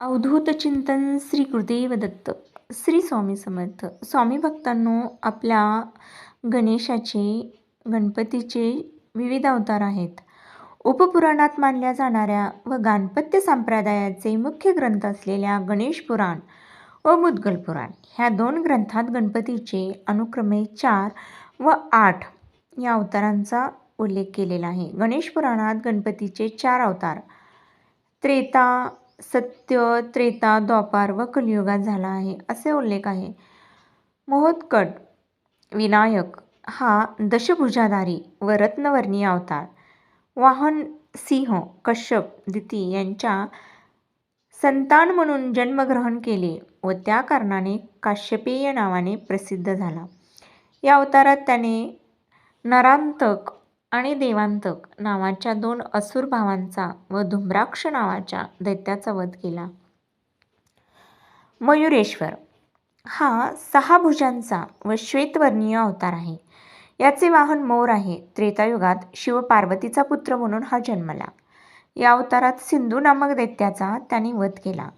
अवधूत चिंतन श्री गुरुदेव दत्त श्री स्वामी समर्थ. स्वामी भक्तांनो आपल्या गणेशाचे गणपतीचे विविध अवतार आहेत. उपपुराणात मानल्या जाणाऱ्या व गाणपत्य संप्रदायाचे मुख्य ग्रंथ असलेल्या गणेश पुराण व मुद्गल पुराण ह्या दोन ग्रंथात गणपतीचे अनुक्रमे चार व आठ या अवतारांचा उल्लेख केलेला आहे. गणेश पुराणात गणपतीचे चार अवतार त्रेता सत्य त्रेता द्वापार व कलियुगात झाला आहे असे उल्लेख आहे. मोहोत्कट विनायक हा दशभुजाधारी व रत्नवर्णीय अवतार. वाहन सिंह कश्यप दिती यांच्या संतान म्हणून जन्मग्रहण केले व त्या कारणाने काश्यपेय नावाने प्रसिद्ध झाला. या अवतारात त्याने नरांतक आणि देवांतक नावाच्या दोन असुर भावांचा व धुम्राक्ष नावाच्या दैत्याचा वध केला. मयुरेश्वर हा सहा भुजांचा व श्वेतवर्णीय अवतार आहे. याचे वाहन मोर आहे. त्रेतायुगात शिव पार्वतीचा पुत्र म्हणून हा जन्मला. या अवतारात सिंधू नामक दैत्याचा त्याने वध केला.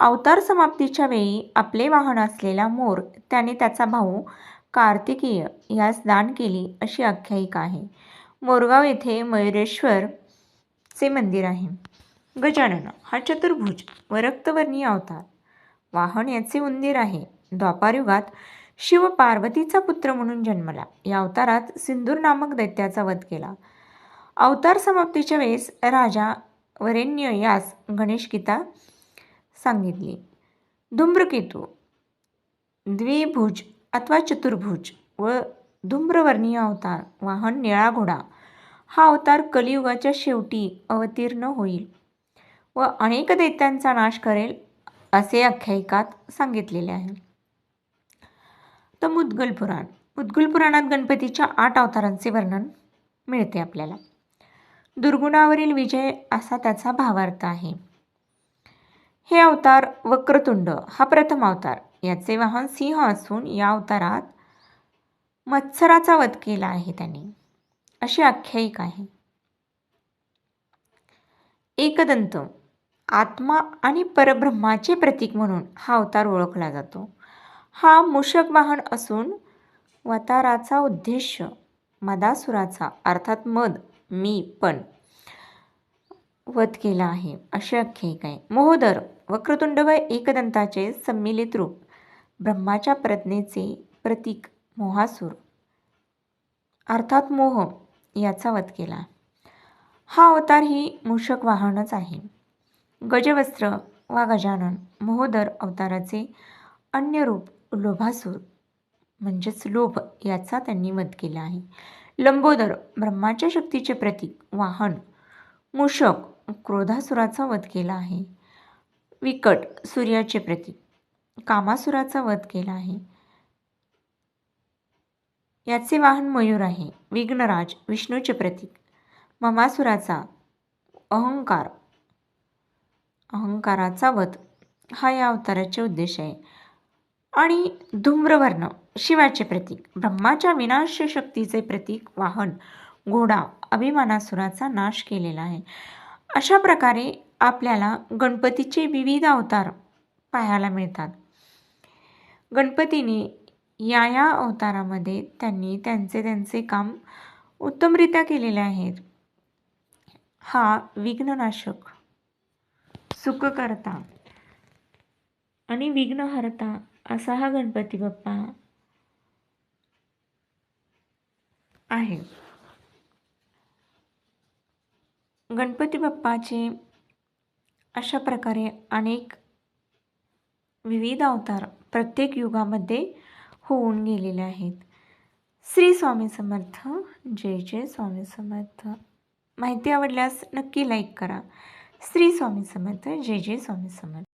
अवतार समाप्तीच्या वेळी आपले वाहन असलेला मोर त्याने त्याचा भाऊ कार्तिकेय यास दान केली अशी आख्यायिका आहे. मोरगाव येथे मयुरेश्वरचे मंदिर आहे. गजानन हा चतुर्भुज व रक्तवर्णीय अवतार. वाहन याचे उंदीर आहे. द्वापारयुगात शिव पार्वतीचा पुत्र म्हणून जन्मला. या अवतारात सिंदूर नामक दैत्याचा वध केला. अवतार समाप्तीच्या वेळेस राजा वरेण्य यास गणेश गीता सांगितली. धूम्रकेतू द्विभुज अथवा चतुर्भुज व धूम्रवर्णीय अवतार वाहन निळा घोडा. हा अवतार कलियुगाच्या शेवटी अवतीर्ण होईल व अनेक दैत्यांचा नाश करेल असे आख्यायिकात सांगितलेले आहे. तर मुद्गल पुराण. मुद्गल पुराणात गणपतीच्या आठ अवतारांचे वर्णन मिळते आपल्याला. दुर्गुणावरील विजय असा त्याचा भावार्थ आहे. हे अवतार वक्रतुंड हा प्रथम अवतार. याचे वाहन सिंह असून या अवतारात मत्सराचा वध केला आहे त्याने. अशी आख्यायिका आहे. एकदंत आत्मा आणि परब्रह्माचे प्रतीक म्हणून हा अवतार ओळखला जातो. हा मूषक वाहन असून वताराचा उद्देश मदासुराचा अर्थात मद मी पण वध केला आहे. अशी आख्यायिका आहे. मोहोदर वक्रतुंड व एकदंताचे सम्मिलित रूप. ब्रह्माच्या प्रज्ञेचे प्रतीक मोहासूर. अर्थात मोह याचा वध केला. हा अवतार ही मूषक वाहनच आहे. गजवस्त्र वा गजानन मोहोदर अवताराचे अन्य रूप लोभासूर म्हणजेच लोभ याचा त्यांनी वध केला आहे. लंबोदर ब्रह्माच्या शक्तीचे प्रतीक वाहन मूषक क्रोधासुराचा वध केला आहे. विकट सूर्याचे प्रतीक कामासुराचा वध केला आहे. याचे वाहन मयूर आहे. विघ्नराज विष्णूचे प्रतीक. ममासुराचा अहंकार. अहंकाराचा वध. हा या अवताराचे उद्देश आहे. आणि धूम्रवर्ण शिवाचे प्रतीक. ब्रह्माच्या विनाश शक्तीचे प्रतीक वाहन घोडा अभिमानासुराचा नाश केलेला आहे. अशा प्रकारे आपल्याला गणपतीचे विविध अवतार पाहायला मिळतात. गणपतीने या या अवतारामध्ये त्यांनी त्यांचे त्यांचे काम उत्तमरित्या केलेले आहेत. हा विघ्ननाशक सुखकर्ता आणि विघ्नहर्ता असा हा गणपती बाप्पा आहे. गणपती बाप्पाचे अशा प्रकारे अनेक विविध अवतार प्रत्येक युगामध्ये होऊन गेलेले आहेत. श्री स्वामी समर्थ जय जय स्वामी समर्थ. माहिती आवडल्यास नक्की लाईक करा. श्री स्वामी समर्थ जय जय स्वामी समर्थ.